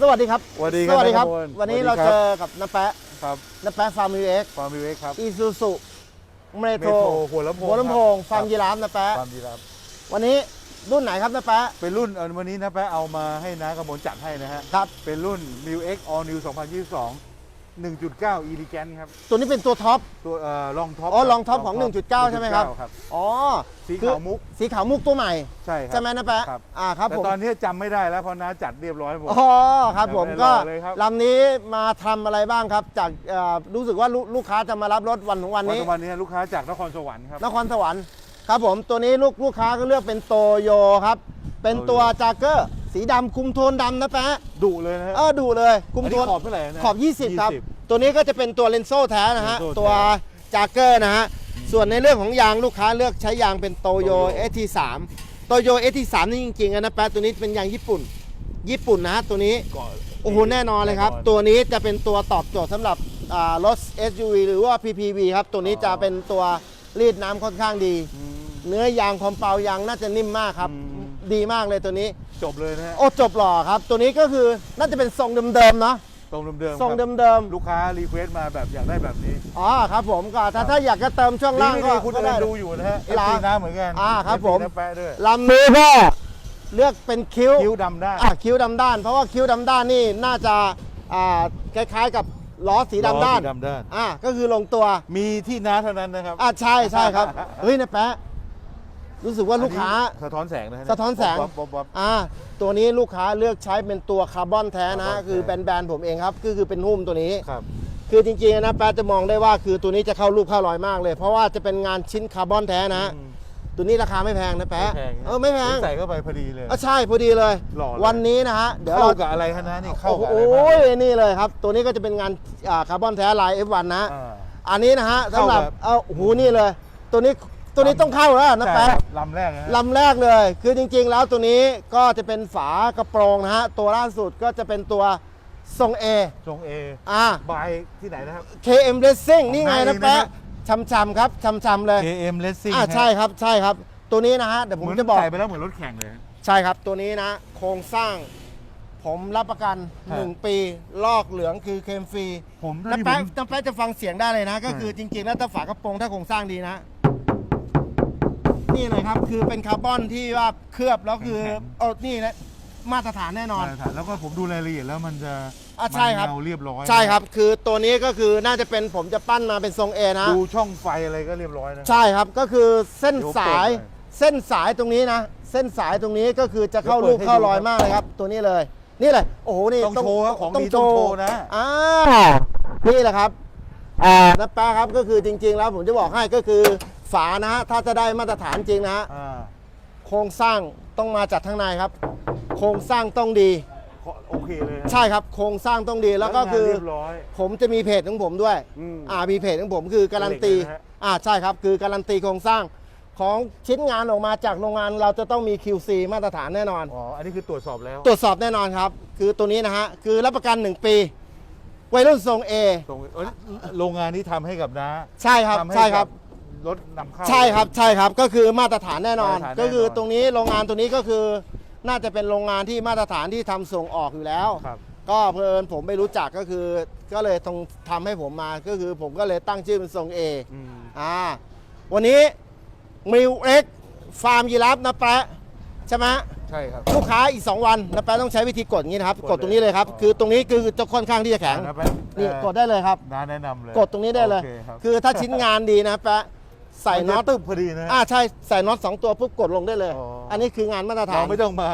สวัสดีครับ สวัสดีครับสวัสดีครับท่านผู้ชมวันนี้สวัเราสดีครับเจอกับน้าแปะครับน้าแปะฟาร์มยูเอ็กฟาร์มวิเวกครับอีซูซุเมเมโทรโทรหัวลำโพงหัวลำโพงครับฟาร์มยีราฟน้าแปะฟาร์มยีราฟวันนี้รุ่นไหนครับน้าแปะเป็นรุ่นเอ่อวันนี้นะแป๊ะเอามาให้น้ากระมวลจัดให้นะฮะ ครับ เป็นรุ่น New X All New 2022 1.9 Elegant ครับ ตัวนี้เป็นตัวท็อป ตัวเอ่อลองท็อปอ๋อ long top ของ 1.9 ใช่ไหมครับ ครับ อ๋อสีคือขาวมุก สีขาวมุกตัวใหม่ ใช่ครับใช่ไหมน้าแปะครับอ่าครับแต่ผมตอนนี้จำไม่ได้แล้วเพราะน้าจัดเรียบร้อยหมดอ๋อครับผมแต่ไม่ก็รอเลยครับลำนี้มาทำอะไรบ้างครับ จากเอ่อรู้สึกว่าลูลูกค้าจะมารับรถวันของวันวันนี้ วันนี้ลูกค้าจากนครสวรรค์ครับ นครสวรรค์ครับผมตัวนี้ลูกลูกค้าก็เลือกเป็นโตโยครับ เป็นตัวจากเกอร์ สีดำคุมโทนดำนะแปะดุเลยนะฮะ เออดูเลย คุมอันโทนี้นขอบเท่าไหร่นะขอบ 20 ครับตัวนี้ก็จะเป็นตัวเลนโซ่แท้นะฮะเลนโซ่แท้ตัวจากเกอร์นะฮะ ส่วนในเรื่องของยางลูกค้าเลือกใช้ยางเป็นโตโย Toyo เอทีสามโตโยเอทีสามนี่จริงๆอะนะแปะตัวนี้เป็นยางญี่ปุ่น ญี่ปุ่นนะฮะตัวนี้ก่อนโอ้โห แน่นอนเลยครับแน่นอนตัวนี้จะเป็นตัวตอบโจทย์สำหรับอ่ารถ SUV หรือว่า PPV ครับ ตัวนี้อ๋อจะเป็นตัวรีดน้ำค่อนข้างดี อืม เนื้อยางคอมเปลายางน่าจะนิ่มมากครับ อืม ดีมากเลยตัวนี้ จบเลยนะฮะโอ้จบหล่อครับ ตัวนี้ก็คือน่าจะเป็นทรงเดิมๆเนาะตรงเดิมๆทรงครับเดิมลูกค้ารีเควสต์มาแบบอยากได้แบบนี้ๆอ๋อครับผมก็ถ้าถ้าอยากจะเติมช่วงล่างนี่ก็นี่คุณก็เอิได้ญดูอยู่นะฮะลา FC น้าเหมือนกันอ่าครับ FC ผมน้าแปะด้วยลำนี้ก็เลือกเป็นคิ้วคิ้วดำได้ อะคิ้วดำด้าน เพราะว่าคิ้วดำด้านนี่น่าจะอ่าคล้ายๆกับล้อสีดำด้านล้อสีดำด้าน อะก็คือลงตัว มีที่น้าเท่านั้นนะครับ อะใช่ใช่ครับ เฮ้ยนะแปะ รู้สึกว่าลูกค้า อันนี้สะท้อนแสงนะฮะสะท้อนแสงบ๊อบบ๊อบบ๊อบอ่าตัวนี้ลูกค้าเลือกใช้เป็นตัวคาร์บอนแท้นะคาร์บอนแท้คือแบรนด์ๆผมเองครับก็คือเป็นหุ้มตัวนี้ ครับ คือจริงๆนะแปะจะมองได้ว่าคือตัวนี้จะเข้ารูปเข้ารอยมากเลย เพราะว่าจะเป็นงานชิ้นคาร์บอนแท้นะ อืม ตัวนี้ราคาไม่แพงนะแปะไม่แพงเออไม่แพงใส่เข้าไปพอดีเลย อะใช่พอดีเลย หล่อเลย วันนี้นะฮะเดี๋ยวเข้าเรา กับอะไรคะนะนี่เข้าโอ้กับโหอะไรบ้าง นี่เลยครับ ตัวนี้ก็จะเป็นงานอ่าคาร์บอนแท้ลาย F1 นะ อ่าอันนี้นะฮะเข้าสำหรับแบบเอาโอ้โหนี่เลย ตัวนี้ ตัวนี้ต้องเข้าแล้วนะใช่แปะครับลำแรกนะฮะ ลำแรกเลย คือจริงๆ แล้วตัวนี้ก็จะเป็นฝากระโปรงนะฮะ ตัวล่าสุดก็จะเป็นตัวทรง A ทรงเออ่า บายที่ไหนนะครับ KM Racing นี่ไงของนะนายเองนะแปะช่ำๆครับช่ำๆเลย KM Racing อ่าฮะใช่ครับ ใช่ครับ ตัวนี้นะฮะ เดี๋ยวเหผมมือนจะบอก ใส่ไปแล้วเหมือนรถแข่งเลย ใช่ครับ ตัวนี้นะ โครงสร้าง ผมรับประกัน ฮะ 1 ปี ลอกเหลืองคือเคลมฟรีผมเท่าน้าที่ผแป๊ะมน้าแป๊ะจะฟังเสียงได้เลยนะ ก็คือฮะจริงๆ แล้วถ้าฝากระโปรงถ้าโครงสร้างดีนะ นี่เลยครับ คือเป็นคาร์บอนที่ว่าเคลือบแล้วคือเออนี่นะมาตรฐานแน่นอน มาตรฐานแล้วก็ผมดูรายละเอียดแล้วมันจะอะใช่ครับ มันเงาเรียบร้อยใช่ครับ คือตัวนี้ก็คือน่าจะเป็นผมจะปั้นมาเป็นทรงเอนะ ดูช่องไฟอะไรก็เรียบร้อยนะ ใช่ครับก็คือเส้นเดี๋ยวสายเปิดหน่อยเส้นสายตรงนี้นะ เส้นสายตรงนี้ก็คือจะเข้าเดี๋รูยวปเปิดให้เข้ารอยดูครับมากเลยครับ ตัวนี้เลย นี่เลยโอ้โหนี่ต้องโชว์ครับของดีโชต้องโชว์นะ อ่านี่แหละครับอ่านะป้าครับก็คือจริง ๆ แล้วผมจะบอกให้ก็คือ ฝานะฮะถ้าจะได้มาตรฐานจริงนะฮะอ่าโครงสร้างต้องมาจากข้างในครับ โครงสร้างต้องดีโอเคเลยนะใช่ครับ โครงสร้างต้องดีแล้วก็คืองานเรียบร้อย ผมจะมีเพจของผมด้วย อืมอ่า มีเพจของผมคือการันตี เหล็กเลยนะฮะ อ่า ใช่ครับ คือการันตีโครงสร้างของชิ้นงานออกมาจากโรงงานเราจะต้องมี QC มาตรฐานแน่นอน อ๋อ อันนี้คือตรวจสอบแล้วตรวจสอบแน่นอนครับ คือตัวนี้นะฮะ คือรับประกัน 1 ปี วัยรุ่นทรง A ตรงเอ้ยโรงงานที่ทำให้กับน้าใช่ครับ ทำห้ใช่ครับ กั รถนำเข้า ใช่ครับใช่ครับก็คือมาตรฐานแน่นอน มาตรฐานแน่นอน ก็คือตรงนี้โรงงานตัวนี้ก็คือ น่าจะเป็นโรงงานที่มาตรฐานที่ทำส่งออกอยู่แล้ว ครับ ก็เพลินผมไม่รู้จักก็คือ ก็เลยต้องทำให้ผมมาก็คือผมก็เลยตั้งชื่อเป็นทรง A อืม อ่าวันนี้มิวเอ็กฟาร์มยีราฟนะแปะใช่ไหมใช่ครับ ลูกค้าอีก 2 วันนะแปะต้องใช้วิธีกดอย่างนี้นะครับ กกดดตรงนี้เลยครับอ๋อคือตรงนี้คือจะค่อนข้างที่จะแข็ง นะแป๊ะนี่เอ่อกดได้เลยครับ น้าแนะนำเลยกดตรงนี้ได้เลย โอคครับ คือถ้าชิ้นงานดีนะแปะ ใส่มัจะน็อตตึบพอดีนะอ่าใช่ใส่น็อตสองตัวปุ๊บกดลงได้เลยอ๋ออัอันนี้คืองานมาตรฐาเรานไม่ต้องมา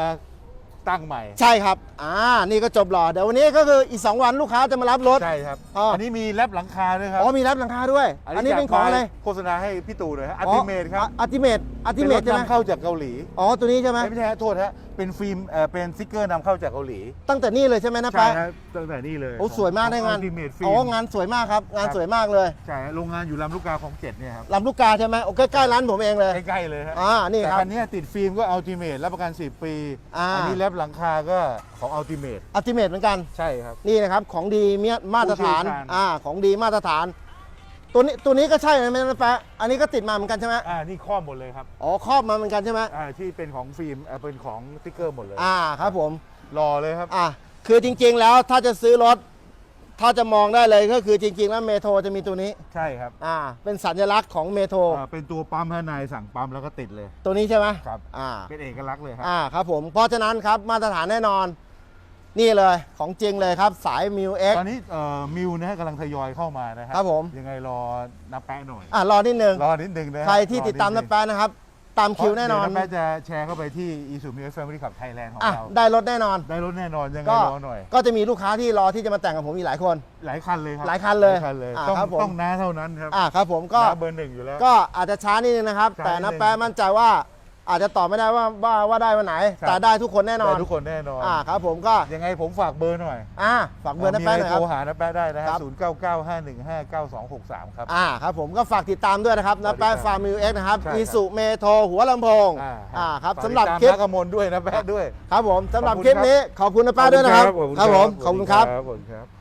ตั้งใหม่ ใช่ครับ อ่า นี่ก็จบหล่อเดี๋ยววันนี้ก็คืออีก 2 วันลูกค้าจะมารับรถ ใช่ครับอ๋ออัอันนี้มีแรปหลังคาด้วยครับ อ๋อ มีรับหลังคาด้วย อันนี้เป็นของอะไรจากโฆษณาให้พี่ตู่เลยฮะอัลติเมทครับอัติเมตอัติเมตป็ใช่นไหมรถนำเข้าจากเกาหลี อ๋อ ตัวนี้ใช่ไหมไม่ใช่ฮะโทษฮะ เป็นฟิล์มเอ่อเป็นสติ๊กเกอร์นำเข้าจากเกาหลีตั้งแต่นี่เลยใช่ไหมนะใช่ป้าครับตั้งแต่นี่เลยโอ้สวยมากได้งานอัลติเมทฟิล์อ๋อมงานสวยมากครับ งานครับ สวยมากเลยใช่ฮะโรงงานอยู่ลำลูกกาของเจ็ดเนี่ยครับลำลูกกาใช่ไหมโอ้ใกล้ๆร้านผมเองเลย ใกล้ๆเลยฮะอ่า นี่แต่ครับ คันนี้ติดฟิล์มก็อัลติเมทรับประกัน 10 ปีอ่า นนี้แรปหลังคาก็ของอัลติเมทอัติเมตเหมือนกัน ใช่ครับ นี่นะครับ ของดีมีมาตรฐาน ผู้เชี่ยวชาญ อ่า ของดีมาตรฐาน ตัวนี้ตัวนี้ก็ใช่ไหมนะป้าอันนี้ก็ติดมาเหมือนกันใช่ไหมอ่านี่ครอบหมดเลยครับอ๋อครอบมาเหมือนกันใช่ไหมอ่าที่เป็นของฟิล์มเอ่อเป็นของสติ๊กเกอร์หมดเลยอ่าครับผม รอเลยครับ อะคือจริงๆแล้วถ้าจะซื้อรถ ถ้าจะมองได้เลยก็คือจริงๆ แล้วเมโทรจะมีตัวนี้ ใช่ครับอ่า เป็นสัญลักษณ์ของเมโทรอ่าเป็นตัวปั๊มภายในสั่งปั๊มแล้วก็ติดเลย ตัวนี้ใช่ไหมครับ อ่า เป็นเอกลักษณ์เลยครัอ่า ครับผม เพราะฉะนั้นครับมาตรฐานแน่นอน นี่เลยของจริงเลยครับสายมิวเอ็ก ตอนนี้เอ่อมิวนะฮะกำลังทยอยเข้ามานะครัครับผม ยังไงรอนับแปะหน่อย อ่ารอนิดนึง รอนิดนึงนะฮะใครที่ติดตามอนับแป๊ะนะครับ ตามคิวแน่นอนเพราะเดี๋ยวนับแปะจะแชร์เข้าไปที่ i s u m u Family Club Thailand ของอะเรา ได้รถแน่นอน ได้รถแน่นอนยังไงก็รอหน่อย ก็จะมีลูกค้าที่รอที่จะมาแต่งกับผมอีกหลายคน หลายคันเลยครับหลายคันเลยหลายคันเลย อ่าต้องครับผม ต้องน้าเท่านั้นครับอ่าครับผมก็น้าเบอร์หนึ่งอยู่แล้ว ก็อาจจะช้านิดนึงนะครับช้าแต่นิดนึนับงแป๊ะมั่นใจว่า อาจจะตอบไม่ได้ว่าว่าว่าได้วันไหน ครับ แต่ได้ทุกคนแน่นอน ได้ทุกคนแน่นอน อ่าครับผมก็ยังไงผมฝากเบอร์หน่อยอ่าฝากเบอร์นับมีแป๊ะอะไรหน่อยคโทรับรหานับแปะได้นะคครัรับ บ 0 9 9 5 1 5 9 2 6 3 ครับ อ่าครับผมก็ฝากติดตามด้วยนะครับนับแป๊ะสวัสดีครับฟาร์มิวเอ็กนะครับใช่ครับ อีสุเมโทรหัวลำโพงอ่าอ่าครับฝากสำหรับติดตามคลิปนักกมลด้วยนะแปะด้วย ครับผมสำหรับขอบคคุลิณปครับ นี้ขอบคุณนับแป๊ะด้วยนะครับ ขอบคุณครับผมขอบคุณครับ ขอบคุณครับ